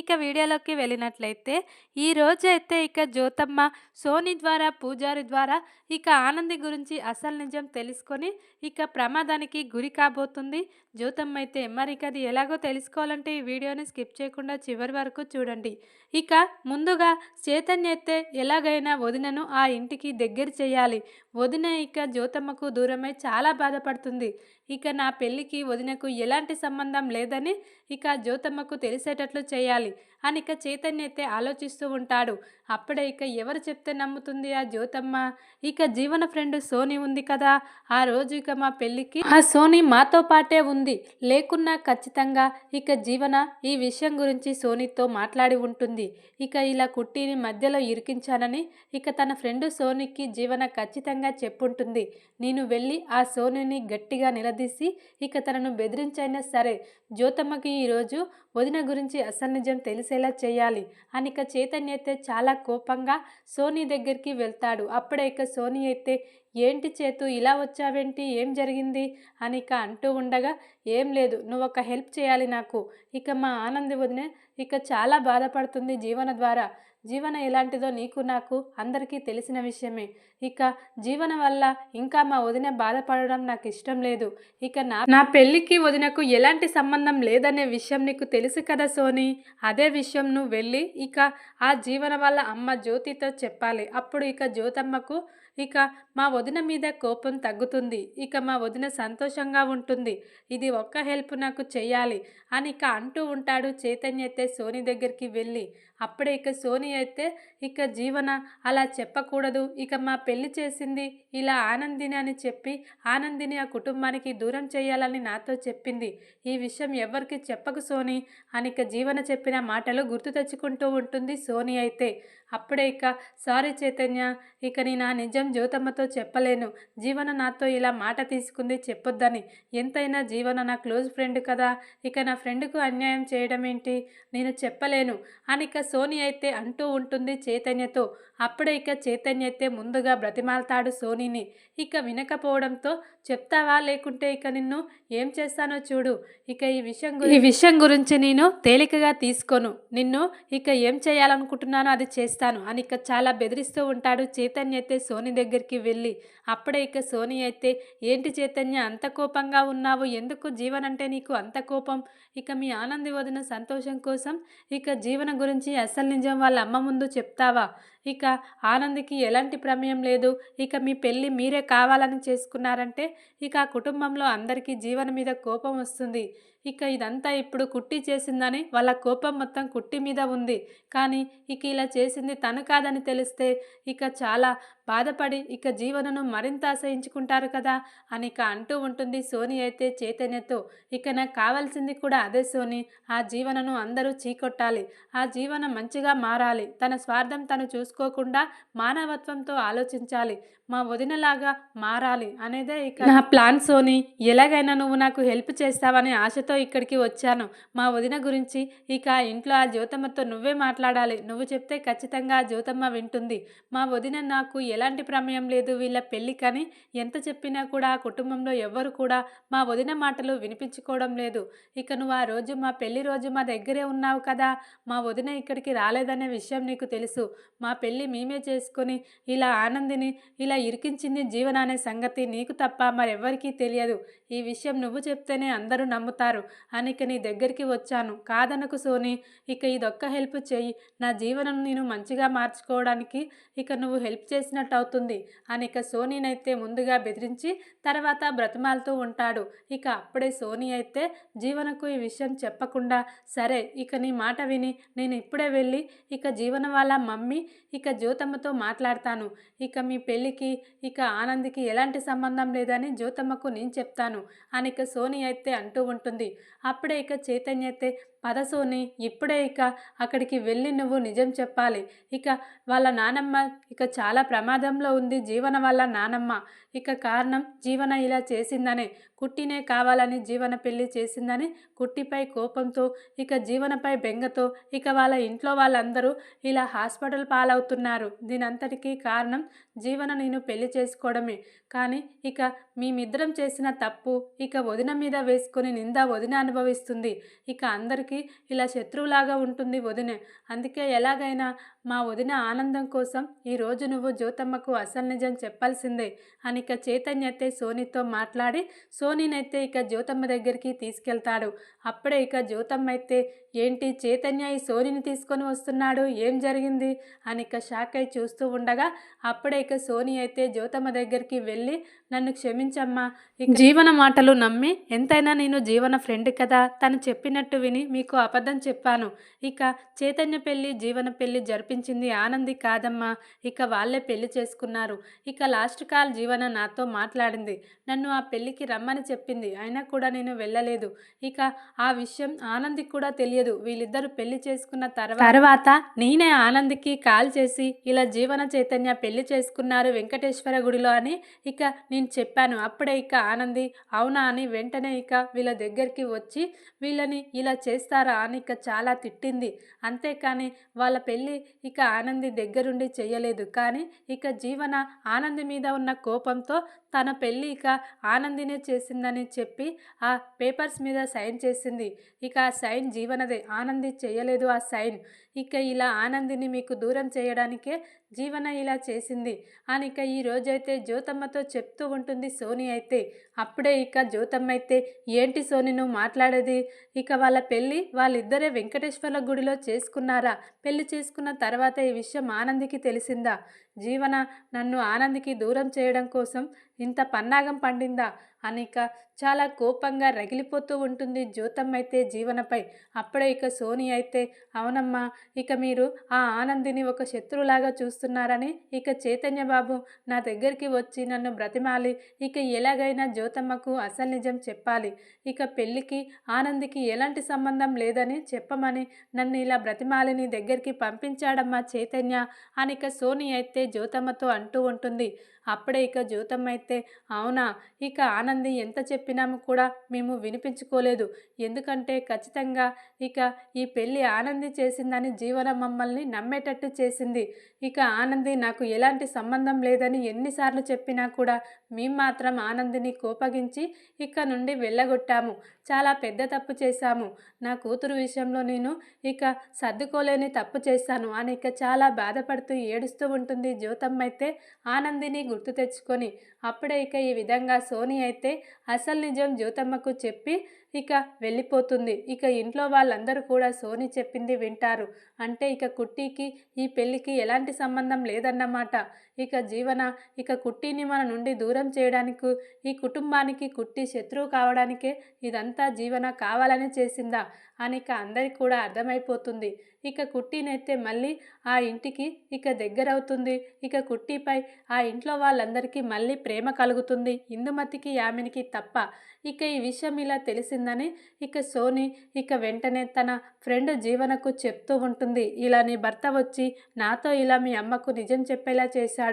ఇక వీడియోలోకి వెళ్ళినట్లయితే ఈ రోజు అయితే ఇక జ్యోతమ్మ సోని ద్వారా పూజారి ద్వారా ఇక ఆనంది గురించి అసలు నిజం తెలుసుకొని ఇక ప్రమాదానికి గురి కాబోతుంది. జ్యోతమ్మ అయితే మరి ఇక అది ఎలాగో తెలుసుకోవాలంటే ఈ వీడియోని స్కిప్ చేయకుండా చివరి వరకు చూడండి. ఇక ముందుగా చైతన్య అయితే ఎలాగైనా వదినను ఆ ఇంటికి దగ్గర చేయాలి. వదిన ఇక జ్యోతమ్మకు దూరమై చాలా బాధపడుతుంది. ఇక నా పెళ్ళికి వదినకు ఎలాంటి సంబంధం లేదని ఇక జ్యోతమ్మకు తెలిసేటట్లు చేయాలి. Okay. అని ఇక చైతన్య అయితే ఆలోచిస్తూ ఉంటాడు. అప్పుడే ఇక ఎవరు చెప్తే నమ్ముతుంది ఆ జ్యోతమ్మ? ఇక జీవన ఫ్రెండ్ సోని ఉంది కదా. ఆ రోజు ఇక మా పెళ్ళికి ఆ సోని మాతో పాటే ఉంది. లేకున్నా ఖచ్చితంగా ఇక జీవన ఈ విషయం గురించి సోనితో మాట్లాడి ఉంటుంది. ఇక ఇలా కుట్టిని మధ్యలో ఇరికించానని ఇక తన ఫ్రెండ్ సోనికి జీవన ఖచ్చితంగా చెప్పుంటుంది. నేను వెళ్ళి ఆ సోనిని గట్టిగా నిలదీసి ఇక తనను బెదిరించైనా సరే జ్యోతమ్మకి ఈరోజు వదిన గురించి అసలు నిజం తెలిసేలా చేయాలి. అని ఇక చైతన్య అయితే చాలా కోపంగా సోనీ దగ్గరికి వెళ్తాడు. అప్పుడే ఇక సోనీ అయితే ఏంటి చేతు ఇలా వచ్చావేంటి? ఏం జరిగింది? అని ఇక అంటూ ఉండగా ఏం లేదు నువ్వు ఒక హెల్ప్ చేయాలి నాకు. ఇక మా ఆనంది వదిన ఇక చాలా బాధపడుతుంది జీవన ద్వారా. జీవన ఎలాంటిదో నీకు నాకు అందరికీ తెలిసిన విషయమే. ఇక జీవన వల్ల ఇంకా మా వదిన బాధపడడం నాకు ఇష్టం లేదు. ఇక నా నా పెళ్ళికి వదినకు ఎలాంటి సంబంధం లేదనే విషయం నీకు తెలుసు కదా సోని? అదే విషయం నువ్వు వెళ్ళి ఇక ఆ జీవన వల్ల అమ్మ జ్యోతితో చెప్పాలి. అప్పుడు ఇక జ్యోతమ్మకు ఇక మా వదిన మీద కోపం తగ్గుతుంది. ఇక మా వదిన సంతోషంగా ఉంటుంది. ఇది ఒక్క హెల్ప్ నాకు చెయ్యాలి అని ఇక అంటూ ఉంటాడు చైతన్య అయితే సోని దగ్గరికి వెళ్ళి. అప్పుడే ఇక సోని అయితే ఇక జీవన అలా చెప్పకూడదు. ఇక మా పెళ్ళి చేసింది ఇలా ఆనందిని అని చెప్పి ఆనందిని ఆ కుటుంబానికి దూరం చేయాలని నాతో చెప్పింది. ఈ విషయం ఎవరికి చెప్పకు సోని అని ఇక జీవన చెప్పిన మాటలు గుర్తు తెచ్చుకుంటూ ఉంటుంది సోని అయితే. అప్పుడే ఇక సారీ చైతన్య ఇక నేను ఆ నిజం జ్యోతమ్మతో చెప్పలేను. జీవన నాతో ఇలా మాట తీసుకుంది చెప్పొద్దని. ఎంతైనా జీవన నా క్లోజ్ ఫ్రెండ్ కదా ఇక నా ఫ్రెండ్కు అన్యాయం చేయడం ఏంటి? నేను చెప్పలేను అని ఇక సోని అయితే అంటూ ఉంటుంది చైతన్యతో. అప్పుడే ఇక చైతన్య అయితే ముందుగా బ్రతిమాలతాడు సోనీని. ఇక వినకపోవడంతో చెప్తావా? లేకుంటే ఇక నిన్ను ఏం చేస్తానో చూడు. ఇక ఈ విషయం ఈ విషయం గురించి నేను తేలికగా తీసుకోను. నిన్ను ఇక ఏం చేయాలనుకుంటున్నానో అది చేస్తాను అని ఇక చాలా బెదిరిస్తూ ఉంటాడు చైతన్య అయితే సోని దగ్గరికి వెళ్ళి. అప్పుడే ఇక సోని అయితే ఏంటి చైతన్య అంత కోపంగా ఉన్నావు? ఎందుకు జీవన్ అంటే నీకు అంత కోపం? ఇక మీ ఆనంది వదిన సంతోషం కోసం ఇక జీవన గురించి అసలు నిజం వాళ్ళ అమ్మ ముందు చెప్తావా? ఇక ఆనంద్కి ఎలాంటి ప్రమేయం లేదు. ఇక మీ పెళ్ళి మీరే కావాలని చేసుకున్నారంటే ఇక ఆ కుటుంబంలో అందరికీ జీవన మీద కోపం వస్తుంది. ఇక ఇదంతా ఇప్పుడు కుట్టి చేసిందని వాళ్ళ కోపం మొత్తం కుట్టి మీద ఉంది. కానీ ఇక ఇలా చేసింది తను కాదని తెలిస్తే ఇక చాలా బాధపడి ఇక జీవనను మరింత ఆశయించుకుంటారు కదా అని ఇక అంటూ ఉంటుంది సోని అయితే చైతన్యతో. ఇక నాకు కావాల్సింది కూడా అదే సోని. ఆ జీవనను అందరూ చీకొట్టాలి. ఆ జీవనం మంచిగా మారాలి. తన స్వార్థం తను చూసుకోకుండా మానవత్వంతో ఆలోచించాలి. మా వదినలాగా మారాలి అనేదే ఇక నా ప్లాన్ సోని ఎలాగైనా నువ్వు నాకు హెల్ప్ చేస్తావని ఆశతో ఇక్కడికి వచ్చాను. మా వదిన గురించి ఇక ఇంట్లో ఆ జ్యోతమ్మతో నువ్వే మాట్లాడాలి. నువ్వు చెప్తే ఖచ్చితంగా ఆ జ్యోతమ్మ వింటుంది. మా వదిన నాకు ఎలాంటి ప్రమేయం లేదు. వీళ్ళ పెళ్ళి కానీ ఎంత చెప్పినా కూడా ఆ కుటుంబంలో ఎవ్వరు కూడా మా వదిన మాటలు వినిపించుకోవడం లేదు. ఇక నువ్వు ఆ రోజు మా పెళ్ళి రోజు మా దగ్గరే ఉన్నావు కదా. మా వదిన ఇక్కడికి రాలేదనే విషయం నీకు తెలుసు. మా పెళ్ళి మేమే చేసుకొని ఇలా ఆనందిని ఇలా ఇరికించింది జీవన అనే సంగతి. నీకు తప్ప మరెవ్వరికీ తెలియదు. ఈ విషయం నువ్వు చెప్తేనే అందరూ నమ్ముతారు. అని ఇక నీ దగ్గరికి వచ్చాను. కాదనకు సోని ఇక ఇదొక్క హెల్ప్ చెయ్యి. నా జీవనం నేను మంచిగా మార్చుకోవడానికి ఇక నువ్వు హెల్ప్ చేసినట్టు అవుతుంది అని ఇక సోనీనైతే ముందుగా బెదిరించి తర్వాత బ్రతిమాలుతూ ఉంటాడు. ఇక అప్పుడే సోనీ అయితే జీవనకు ఈ విషయం చెప్పకుండా సరే ఇక నీ మాట విని నేను ఇప్పుడే వెళ్ళి ఇక జీవన వాళ్ళ మమ్మీ ఇక జ్యోతమ్మతో మాట్లాడతాను. ఇక మీ పెళ్ళికి ఇక ఆనంద్కి ఎలాంటి సంబంధం లేదని జ్యోతమ్మకు నేను చెప్తాను. అని ఇక సోని అయితే అంటూ ఉంటుంది. అప్పుడే ఇక చైతన్య అయితే పద సోని ఇప్పుడే ఇక అక్కడికి వెళ్ళి నువ్వు నిజం చెప్పాలి. ఇక వాళ్ళ నానమ్మ ఇక చాలా ప్రమాదంలో ఉంది జీవన వాళ్ళ నానమ్మ. ఇక కారణం జీవన ఇలా చేసిందనే కుట్టినే కావాలని జీవన పెళ్ళి చేసిందని కుట్టిపై కోపంతో ఇక జీవనపై బెంగతో ఇక వాళ్ళ ఇంట్లో వాళ్ళందరూ ఇలా హాస్పిటల్ పాలవుతున్నారు. దీనంతటికీ కారణం జీవన నేను పెళ్ళి చేసుకోవడమే. కానీ ఇక మేమిద్దరం చేసిన తప్పు ఇక వదిన మీద వేసుకొని నింద వదిన అనుభవిస్తుంది. ఇక అందరికీ ఇలా శత్రువులాగా ఉంటుంది వదినే. అందుకే ఎలాగైనా మా వదిన ఆనందం కోసం ఈరోజు నువ్వు జ్యోతమ్మకు అసలు నిజం చెప్పాల్సిందే అని ఇక చైతన్య అయితే సోనీతో మాట్లాడి సోనీనైతే ఇక జ్యోతమ్మ దగ్గరికి తీసుకెళ్తాడు. అప్పుడే ఇక జ్యోతమ్మ అయితే ఏంటి చైతన్య ఈ సోనీని తీసుకొని వస్తున్నాడు? ఏం జరిగింది? అని ఇక షాక్ అయి చూస్తూ ఉండగా అప్పుడే ఇక సోనీ అయితే జ్యోతమ్మ దగ్గరికి వెళ్ళి నన్ను క్షమించమ్మా. ఇక జీవన మాటలు నమ్మి ఎంతైనా నేను జీవన ఫ్రెండ్ కదా. తను చెప్పినట్టు విని మీకు అబద్ధం చెప్పాను. ఇక చైతన్య పెళ్ళి జీవన పెళ్ళి జరిపి జరిపించింది ఆనంది కాదమ్మా ఇక వాళ్ళే పెళ్ళి చేసుకున్నారు. ఇక లాస్ట్ కాల్ జీవన నాతో మాట్లాడింది. నన్ను ఆ పెళ్ళికి రమ్మని చెప్పింది. అయినా కూడా నేను వెళ్ళలేదు. ఇక ఆ విషయం ఆనందికి కూడా తెలియదు. వీళ్ళిద్దరూ పెళ్ళి చేసుకున్న తర్వాత తర్వాత నేనే ఆనందికి కాల్ చేసి ఇలా జీవన చైతన్య పెళ్ళి చేసుకున్నారు వెంకటేశ్వర గుడిలో అని ఇక నేను చెప్పాను. అప్పుడే ఇక ఆనంది అవునా అని వెంటనే ఇక వీళ్ళ దగ్గరికి వచ్చి వీళ్ళని ఇలా చేస్తారా అని ఇక చాలా తిట్టింది. అంతేకాని వాళ్ళ పెళ్ళి ఇక ఆనంది దగ్గరుండి చేయలేదు కానీ ఇక జీవన ఆనంది మీద ఉన్న కోపంతో తన పెళ్ళి ఇక ఆనందినే చేసిందని చెప్పి ఆ పేపర్స్ మీద సైన్ చేసింది. ఇక ఆ సైన్ జీవనదే. ఆనంది చేయలేదు ఆ సైన్. ఇక ఇలా ఆనందిని మీకు దూరం చేయడానికే జీవన ఇలా చేసింది. అని ఇక ఈ రోజైతే జ్యోతమ్మతో చెప్తూ ఉంటుంది సోని అయితే. అప్పుడే ఇక జ్యోతమ్మ అయితే ఏంటి సోని నువ్వు మాట్లాడేది? ఇక వాళ్ళ పెళ్ళి వాళ్ళిద్దరే వెంకటేశ్వర్ల గుడిలో చేసుకున్నారా? పెళ్ళి చేసుకున్న తర్వాత ఈ విషయం ఆనందికి తెలిసిందా? జీవన నన్ను ఆనందికి దూరం చేయడం కోసం ఇంత పన్నాగం పండిందా? అనిక చాలా కోపంగా రగిలిపోతూ ఉంటుంది జ్యోతమ్మ అయితే జీవనపై. అప్పుడే ఇక సోని అయితే అవునమ్మా ఇక మీరు ఆ ఆనందిని ఒక శత్రువులాగా చూస్తున్నారని ఇక చైతన్య బాబు నా దగ్గరికి వచ్చి నన్ను బ్రతిమాలి. ఇక ఎలాగైనా జ్యోతమ్మకు అసలు నిజం చెప్పాలి. ఇక పెళ్ళికి ఆనందికి ఎలాంటి సంబంధం లేదని చెప్పమని నన్ను ఇలా బ్రతిమాలిని దగ్గరికి పంపించాడమ్మా చైతన్య అని ఇక సోని అయితే జ్యోతమ్మతో అంటూ ఉంటుంది. అప్పుడే ఇక జ్యోతమ్మ అయితే అవునా? ఇక ఆనంది ఎంత చెప్పినాము కూడా మేము వినిపించుకోలేదు. ఎందుకంటే ఖచ్చితంగా ఇక ఈ పెళ్ళి ఆనంది చేసిందని జీవన మమ్మల్ని నమ్మేటట్టు చేసింది. ఇక ఆనంది నాకు ఎలాంటి సంబంధం లేదని ఎన్నిసార్లు చెప్పినా కూడా మేము మాత్రం ఆనందిని కోపగించి ఇక నుండి వెళ్ళగొట్టాము. చాలా పెద్ద తప్పు చేశాము. నా కూతురు విషయంలో నేను ఇక సర్దుకోలేని తప్పు చేశాను అని ఇక చాలా బాధపడుతూ ఏడుస్తూ ఉంటుంది జ్యోతమ్మ అయితే. ఆనందిని గుర్తు తెచ్చుకొని అప్పుడే ఇక ఈ విధంగా సోని అయితే అసలు నిజం జ్యోతమ్మకు చెప్పి ఇక వెళ్ళిపోతుంది. ఇక ఇంట్లో వాళ్ళందరూ కూడా సోని చెప్పింది వింటారు. అంటే ఇక కుట్టికి ఈ పెళ్ళికి ఎలాంటి సంబంధం లేదన్నమాట. ఇక జీవన ఇక కుట్టిని మన నుండి దూరం చేయడానికి ఈ కుటుంబానికి కుట్టి శత్రువు కావడానికే ఇదంతా జీవన కావాలని చేసిందా అని ఇక అందరికి కూడా అర్థమైపోతుంది. ఇక కుట్టినైతే మళ్ళీ ఆ ఇంటికి ఇక దగ్గరవుతుంది. ఇక కుట్టిపై ఆ ఇంట్లో వాళ్ళందరికీ మళ్ళీ ప్రేమ కలుగుతుంది. ఇందుమతికి యామినికి తప్ప ఇక ఈ విషయం ఇలా తెలిసిందని ఇక సోని ఇక వెంటనే తన ఫ్రెండ్ జీవనకు చెప్తూ ఉంటుంది. ఇలా నీ భర్త వచ్చి నాతో ఇలా మీ అమ్మకు నిజం చెప్పేలా చేశాడు.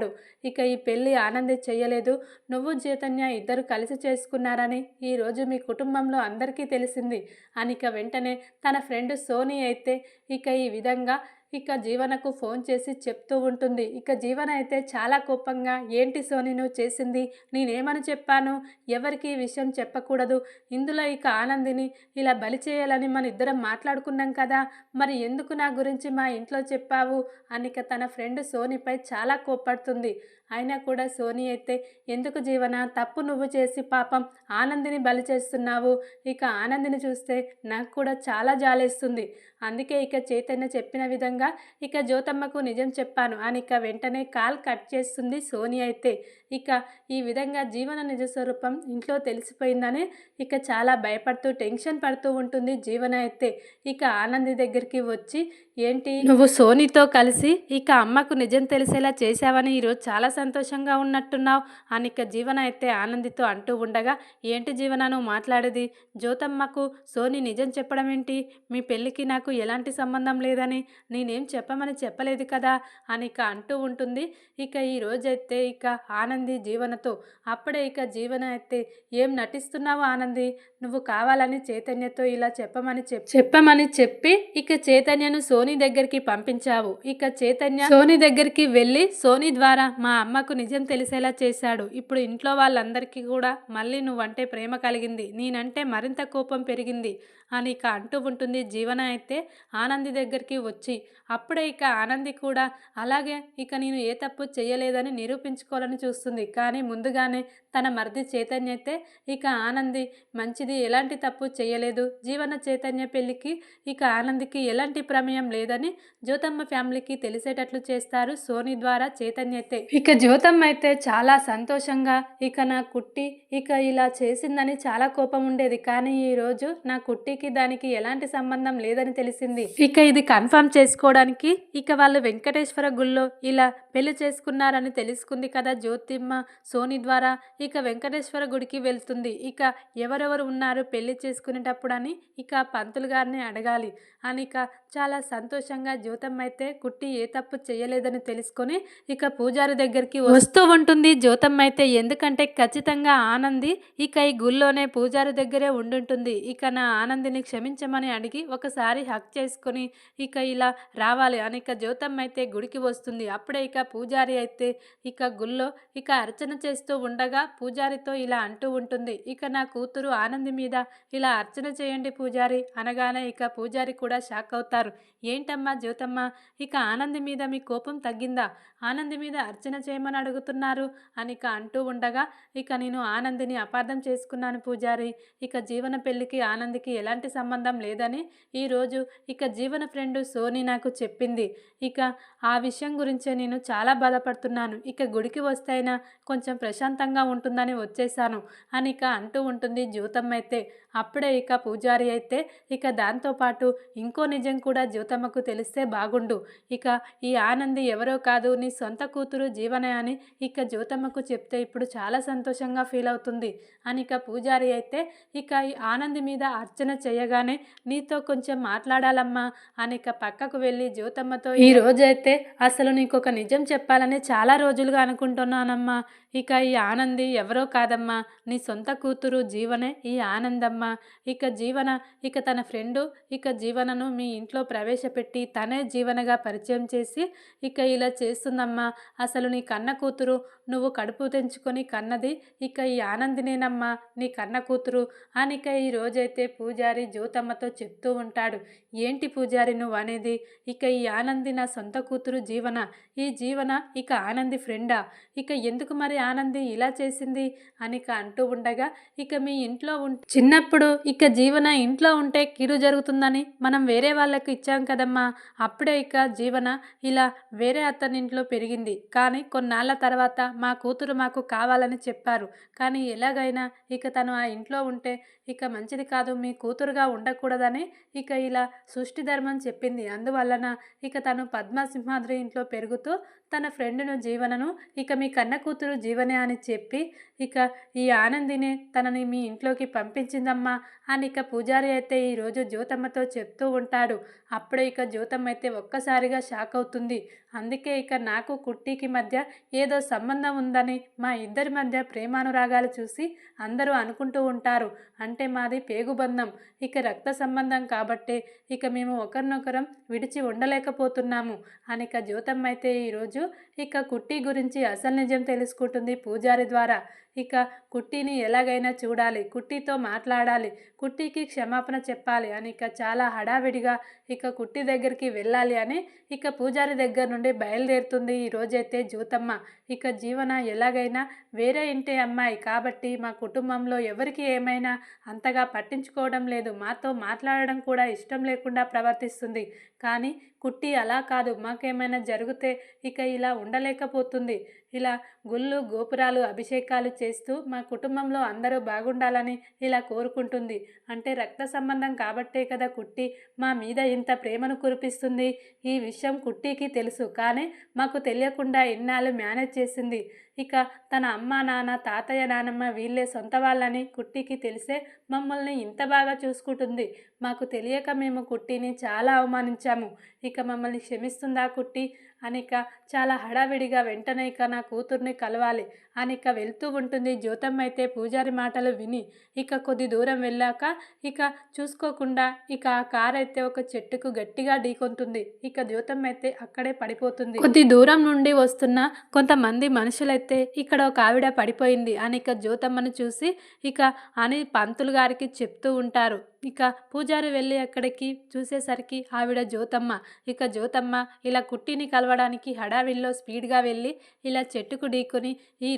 ఇక ఈ పెళ్ళి ఆనంది చేయలేదు నువ్వు చైతన్య ఇద్దరు కలిసి చేసుకున్నారని ఈరోజు మీ కుటుంబంలో అందరికీ తెలిసింది. అని ఇక వెంటనే తన ఫ్రెండ్ సోనీ అయితే ఇక ఈ విధంగా ఇక జీవనకు ఫోన్ చేసి చెప్తూ ఉంటుంది. ఇక జీవన అయితే చాలా కోపంగా ఏంటి సోని నువ్వు చేసింది? నేనేమని చెప్పాను? ఎవరికి ఈ విషయం చెప్పకూడదు. ఇందులో ఇక ఆనందిని ఇలా బలి చేయాలని మన ఇద్దరం మాట్లాడుకున్నాం కదా మరి ఎందుకు నా గురించి మా ఇంట్లో చెప్పావు? అనిక తన ఫ్రెండ్ సోనిపై చాలా కోప్పడుతుంది. అయినా కూడా సోనీ అయితే ఎందుకు జీవన? తప్పు నువ్వు చేసి పాపం ఆనందిని బలి చేస్తున్నావు. ఇక ఆనందిని చూస్తే నాకు కూడా చాలా జాలేస్తుంది. అందుకే ఇక చైతన్య చెప్పిన విధంగా ఇక జ్యోతమ్మకు నిజం చెప్పాను అని ఇక వెంటనే కాల్ కట్ చేస్తుంది సోని అయితే. ఇక ఈ విధంగా జీవన నిజ స్వరూపం ఇంట్లో తెలిసిపోయిందని ఇక చాలా భయపడుతూ టెన్షన్ పడుతూ ఉంటుంది జీవన అయితే. ఇక ఆనంది దగ్గరికి వచ్చి ఏంటి? నువ్వు సోనీతో కలిసి ఇక అమ్మకు నిజం తెలిసేలా చేశావని ఈరోజు చాలా సంతోషంగా ఉన్నట్టున్నావు. అని ఇక జీవన అయితే ఆనందితో అంటూ ఉండగా ఏంటి జీవన నువ్వు మాట్లాడేది? జ్యోతమ్మకు సోని నిజం చెప్పడం ఏంటి? మీ పెళ్ళికి నాకు ఎలాంటి సంబంధం లేదని నేనేం చెప్పమని చెప్పలేదు కదా? అని ఇక అంటూ ఉంటుంది. ఇక ఈ రోజైతే ఇక ఆనంది జీవనతో అప్పుడే ఇక జీవన అయితే ఏం నటిస్తున్నావు ఆనంది? నువ్వు కావాలని చైతన్యతో ఇలా చెప్పమని చెప్ చెప్పమని చెప్పి ఇక చైతన్యను సోనీ దగ్గరికి పంపించావు. ఇక చైతన్య సోనీ దగ్గరికి వెళ్ళి సోనీ ద్వారా మా అమ్మకు నిజం తెలిసేలా చేశాడు. ఇప్పుడు ఇంట్లో వాళ్ళందరికీ కూడా మళ్ళీ నువ్వంటే ప్రేమ కలిగింది. నేనంటే మరింత కోపం పెరిగింది. అని ఇక అంటూ ఉంటుంది జీవన అయితే ఆనంది దగ్గరికి వచ్చి. అప్పుడే ఇక ఆనంది కూడా అలాగే ఇక నేను ఏ తప్పు చేయలేదని నిరూపించుకోవాలని చూస్తుంది. కానీ ముందుగానే తన మరిది చైతన్య అయితే ఇక ఆనంది మంచిది ఎలాంటి తప్పు చేయలేదు. జీవన చైతన్య పెళ్ళికి ఇక ఆనందికి ఎలాంటి ప్రమేయం లేదని జ్యోతమ్మ ఫ్యామిలీకి తెలిసేటట్లు చేస్తారు సోని ద్వారా చైతన్య అయితే ఇక జ్యోతమ్మ అయితే చాలా సంతోషంగా ఇక నా కుట్టి ఇక ఇలా చేసిందని చాలా కోపం ఉండేది. కానీ ఈ రోజు నా కుట్టికి దానికి ఎలాంటి సంబంధం లేదని తెలిసింది. ఇక ఇది కన్ఫర్మ్ చేసుకోవడానికి ఇక వాళ్ళు వెంకటేశ్వర గుళ్ళో ఇలా పెళ్ళి చేసుకున్నారని తెలుసుకుంది కదా జ్యోతిమ్మ సోని ద్వారా. ఇక వెంకటేశ్వర గుడికి వెళ్తుంది. ఇక ఎవరెవరు ఉన్నారు? పెళ్ళి చేసుకునేటప్పుడు అని ఇక పంతులు గారిని అడగాలి. అని ఇక చాలా సంతోషంగా జ్యోతమ్మ అయితే కుట్టి ఏ తప్పు చేయలేదని తెలుసుకొని ఇక పూజారి దగ్గరికి వస్తూ ఉంటుంది. జ్యోతమ్మ అయితే ఎందుకంటే ఖచ్చితంగా ఆనంది ఇక ఈ గుళ్ళోనే పూజారి దగ్గరే ఉండుంటుంది. ఇక నా ఆనందిని క్షమించమని అడిగి ఒకసారి హక్ చేసుకొని ఇక ఇలా రావాలి అని ఇక జ్యోతమ్మ అయితే గుడికి వస్తుంది. అప్పుడే ఇక పూజారి అయితే ఇక గుళ్ళో ఇక అర్చన చేస్తూ ఉండగా పూజారితో ఇలా అంటూ ఉంటుంది. ఇక నా కూతురు ఆనంద్ మీద ఇలా అర్చన చేయండి పూజారి. అనగానే ఇక పూజారి కూడా షాక్ అవుతారు. ఏంటమ్మా జ్యోతమ్మ ఇక ఆనంది మీద మీ కోపం తగ్గిందా? ఆనంది మీద అర్చన చేయమని అడుగుతున్నారు అని ఇక అంటూ ఉండగా ఇక నేను ఆనందిని అపార్థం చేసుకున్నాను పూజారి. ఇక జీవన పెళ్ళికి ఆనందికి ఎలాంటి సంబంధం లేదని ఈరోజు ఇక జీవన ఫ్రెండ్ సోని నాకు చెప్పింది. ఇక ఆ విషయం గురించే నేను చాలా బాధపడుతున్నాను. ఇక గుడికి వస్తేనా కొంచెం ప్రశాంతంగా ఉంటుందని వచ్చేసాను అని ఇక అంటూ ఉంటుంది జ్యోతమ్మ అయితే అప్పుడే ఇక పూజారి అయితే ఇక దాంతోపాటు ఇంకో నిజం కూడా జ్యోతమ్మకు తెలిస్తే బాగుండు. ఇక ఈ ఆనంది ఎవరో కాదు నీ సొంత కూతురు జీవనే అని ఇక జ్యోతమ్మకు చెప్తే ఇప్పుడు చాలా సంతోషంగా ఫీల్ అవుతుంది అని ఇక పూజారి అయితే ఇక ఈ ఆనంది మీద అర్చన చేయగానే నీతో కొంచెం మాట్లాడాలమ్మా అని ఇక పక్కకు వెళ్ళి జ్యోతమ్మతో ఈ రోజైతే అసలు నీకు ఒక నిజం చెప్పాలని చాలా రోజులుగా అనుకుంటున్నానమ్మా. ఇక ఈ ఆనంది ఎవరో కాదమ్మా. నీ సొంత కూతురు జీవనే ఈ ఆనందమ్మ. ఇక జీవన ఇక తన ఫ్రెండు ఇక జీవనను మీ ఇంట్లో ప్రవేశపెట్టి తనే జీవనగా పరిచయం చేసి ఇక ఇలా చేస్తుందమ్మా. అసలు నీ కన్న కూతురు నువ్వు కడుపు తెంచుకొని కన్నది ఇక ఈ ఆనందినేనమ్మా. నీ కన్న కూతురు అని ఇక ఈ రోజైతే పూజారి జ్యోతమ్మతో చెప్తూ ఉంటాడు. ఏంటి పూజారి నువ్వు అనేది? ఇక ఈ ఆనంది నా సొంత కూతురు జీవన. ఈ జీవన ఇక ఆనంది ఫ్రెండా? ఇక ఎందుకు మరి ఆనంది ఇలా చేసింది అని అంటూ ఉండగా ఇక మీ ఇంట్లో ఉం చిన్నప్పుడు ఇక జీవన ఇంట్లో ఉంటే కీడు జరుగుతుందని మనం వేరే వాళ్ళకు ఇచ్చాం కదమ్మా. అప్పుడే ఇక జీవన ఇలా వేరే అతని ఇంట్లో పెరిగింది. కానీ కొన్నాళ్ళ తర్వాత మా కూతురు మాకు కావాలని చెప్పారు. కానీ ఎలాగైనా ఇక తను ఆ ఇంట్లో ఉంటే ఇక మంచిది కాదు మీ కూతురుగా ఉండకూడదని ఇక ఇలా సృష్టి ధర్మం చెప్పింది. అందువలన ఇక తను పద్మసింహాద్రి ఇంట్లో పెరుగుతూ తన ఫ్రెండ్ను జీవనను ఇక మీ కన్న కూతురు జీవనే అని చెప్పి ఇక ఈ ఆనందిని తనని మీ ఇంట్లోకి పంపించిందమ్మా అని ఇక పూజారి అయితే ఈరోజు జ్యోతమ్మతో చెప్తూ ఉంటాడు. అప్పుడే ఇక జ్యోతమ్మ అయితే ఒక్కసారిగా షాక్ అవుతుంది. అందుకే ఇక నాకు కుట్టికి మధ్య ఏదో సంబంధం ఉందని మా ఇద్దరి మధ్య ప్రేమానురాగాలు చూసి అందరూ అనుకుంటూ ఉంటారు. అంటే మాది పేగుబంధం. ఇక రక్త సంబంధం కాబట్టే ఇక మేము ఒకరినొకరం విడిచి ఉండలేకపోతున్నాము. అని ఇక అయితే ఈరోజు ఇక కుట్టి గురించి అసలు నిజం తెలుసుకుంటుంది పూజారి ద్వారా. ఇక కుట్టిని ఎలాగైనా చూడాలి కుట్టితో మాట్లాడాలి కుట్టికి క్షమాపణ చెప్పాలి అని ఇక చాలా హడావిడిగా ఇక కుట్టి దగ్గరికి వెళ్ళాలి అని ఇక పూజారి దగ్గర నుండి బయలుదేరుతుంది ఈ రోజైతే జ్యోతమ్మ. ఇక జీవన ఎలాగైనా వేరే ఇంటి అమ్మాయి కాబట్టి మా కుటుంబంలో ఎవరికి ఏమైనా అంతగా పట్టించుకోవడం లేదు మాతో మాట్లాడడం కూడా ఇష్టం లేకుండా ప్రవర్తిస్తుంది. కానీ కుట్టి అలా కాదు మాకేమైనా జరిగితే ఇక ఇలా ఉండలేకపోతుంది. ఇలా గుళ్ళు గోపురాలు అభిషేకాలు చేస్తూ మా కుటుంబంలో అందరూ బాగుండాలని ఇలా కోరుకుంటుంది. అంటే రక్త సంబంధం కాబట్టే కదా కుట్టి మా మీద ఇంత ప్రేమను కురిపిస్తుంది. ఈ విషయం కుట్టికి తెలుసు కానీ మాకు తెలియకుండా ఇన్నాళ్ళు మేనేజ్ చేసింది. ఇక తన అమ్మ నాన్న తాతయ్య నానమ్మ వీళ్ళే సొంత వాళ్ళని కుట్టికి తెలిసే మమ్మల్ని ఇంత బాగా చూసుకుంటుంది. మాకు తెలియక మేము కుట్టిని చాలా అవమానించాము. ఇక మమ్మల్ని క్షమిస్తుందా కుట్టి? అనిక చాలా హడావిడిగా వెంటనే ఇక నా కూతుర్ని కలవాలి. అని ఇక వెళ్తూ ఉంటుంది. జ్యోతమ్మ అయితే పూజారి మాటలు విని ఇక కొద్ది దూరం వెళ్ళాక ఇక చూసుకోకుండా ఇక ఆ కార్ అయితే ఒక చెట్టుకు గట్టిగా ఢీకొంటుంది. ఇక జ్యోతమ్మ అయితే అక్కడే పడిపోతుంది. కొద్ది దూరం నుండి వస్తున్న కొంతమంది మనుషులైతే ఇక్కడ ఒక ఆవిడ పడిపోయింది అని ఇక జ్యోతమ్మను చూసి ఇక అని పంతులు గారికి చెప్తూ ఉంటారు. ఇక పూజారి వెళ్ళి అక్కడికి చూసేసరికి ఆవిడ జ్యోతమ్మ ఇక జ్యోతమ్మ ఇలా కుట్టిని కలవడానికి హడావిల్లో స్పీడ్గా వెళ్ళి ఇలా చెట్టుకు ఢీకొని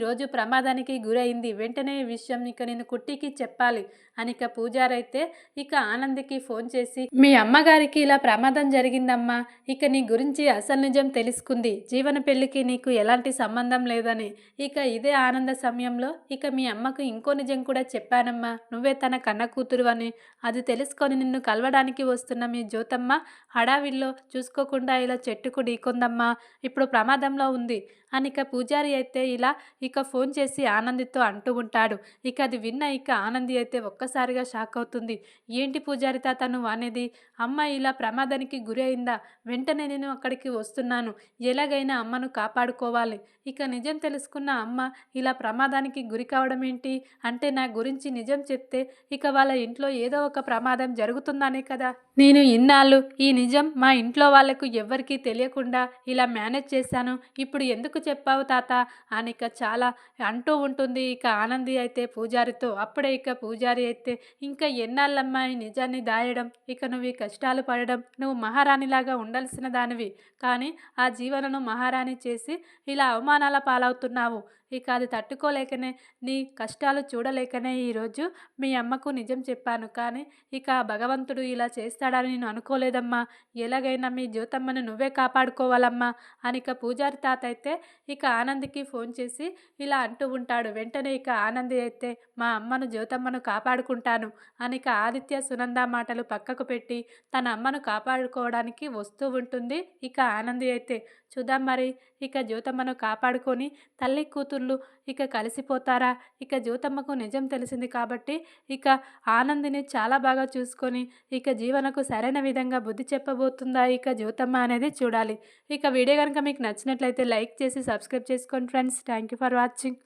ఈరోజు ప్రమాదానికి గురైంది. వెంటనే ఈ విషయం ఇక నేను కుట్టికి చెప్పాలి అని ఇక పూజారైతే ఇక ఆనందికి ఫోన్ చేసి మీ అమ్మగారికి ఇలా ప్రమాదం జరిగిందమ్మా. ఇక నీ గురించి అసలు నిజం తెలుసుకుంది. జీవన పెళ్ళికి నీకు ఎలాంటి సంబంధం లేదని. ఇక ఇదే ఆనంద సమయంలో ఇక మీ అమ్మకు ఇంకో నిజం కూడా చెప్పానమ్మా. నువ్వే తన కన్న కూతురు అని. అది తెలుసుకొని నిన్ను కలవడానికి వస్తున్న మీ జ్యోతమ్మ హడావిల్లో చూసుకోకుండా ఇలా చెట్టుకు ఢీకొందమ్మా. ఇప్పుడు ప్రమాదంలో ఉంది. అని ఇక పూజారి అయితే ఇలా ఇక ఫోన్ చేసి ఆనందితో అంటూ ఉంటాడు. ఇక అది విన్న ఇక ఆనంది అయితే ఒక్కసారిగా షాక్ అవుతుంది. ఏంటి పూజారిత తను అనేది? అమ్మ ఇలా ప్రమాదానికి గురి అయిందా? వెంటనే నేను అక్కడికి వస్తున్నాను. ఎలాగైనా అమ్మను కాపాడుకోవాలి. ఇక నిజం తెలుసుకున్న అమ్మ ఇలా ప్రమాదానికి గురి కావడం ఏంటి? అంటే నా గురించి నిజం చెప్తే ఇక వాళ్ళ ఇంట్లో ఏదో ఒక ప్రమాదం జరుగుతుందనే కదా? నేను ఇన్నాళ్ళు ఈ నిజం మా ఇంట్లో వాళ్ళకు ఎవ్వరికీ తెలియకుండా ఇలా మేనేజ్ చేశాను. ఇప్పుడు ఎందుకు చెప్పావు తాత? అని చాలా చాలా అంటూ ఉంటుంది. ఇక ఆనంది అయితే పూజారితో అప్పుడే ఇక పూజారి అయితే ఇంకా ఎన్నాళ్ళమ్మా ఈ నిజాన్ని దాయడం? ఇక నువ్వు ఈ కష్టాలు పడడం నువ్వు మహారాణిలాగా ఉండాల్సిన దానివి. కానీ ఆ జీవనను మహారాణి చేసి ఇలా అవమానాల పాలవుతున్నావు. ఇక అది తట్టుకోలేకనే నీ కష్టాలు చూడలేకనే ఈరోజు మీ అమ్మకు నిజం చెప్పాను. కానీ ఇక భగవంతుడు ఇలా చేస్తాడని నేను అనుకోలేదమ్మా. ఎలాగైనా మీ జ్యోతమ్మను నువ్వే కాపాడుకోవాలమ్మా అని ఇక పూజారి తాత అయితే ఇక ఆనంద్కి ఫోన్ చేసి ఇలా అంటూ ఉంటాడు. వెంటనే ఇక ఆనంది అయితే మా అమ్మను జ్యోతమ్మను కాపాడుకుంటాను అని ఇక ఆదిత్య సునంద మాటలు పక్కకు పెట్టి తన అమ్మను కాపాడుకోవడానికి వస్తూ ఉంటుంది. ఇక ఆనంది అయితే చూద్దాం మరి ఇక జ్యోతమ్మను కాపాడుకొని తల్లి కూతురు కూతుళ్ళు ఇక కలిసిపోతారా? ఇక జ్యోతమ్మకు నిజం తెలిసింది కాబట్టి ఇక ఆనందిని చాలా బాగా చూసుకొని ఇక జీవనకు సరైన విధంగా బుద్ధి చెప్పబోతుందా ఇక జ్యోతమ్మ అనేది చూడాలి. ఇక వీడియో కనుక మీకు నచ్చినట్లయితే లైక్ చేసి సబ్స్క్రైబ్ చేసుకోండి friends. Thank you for watching.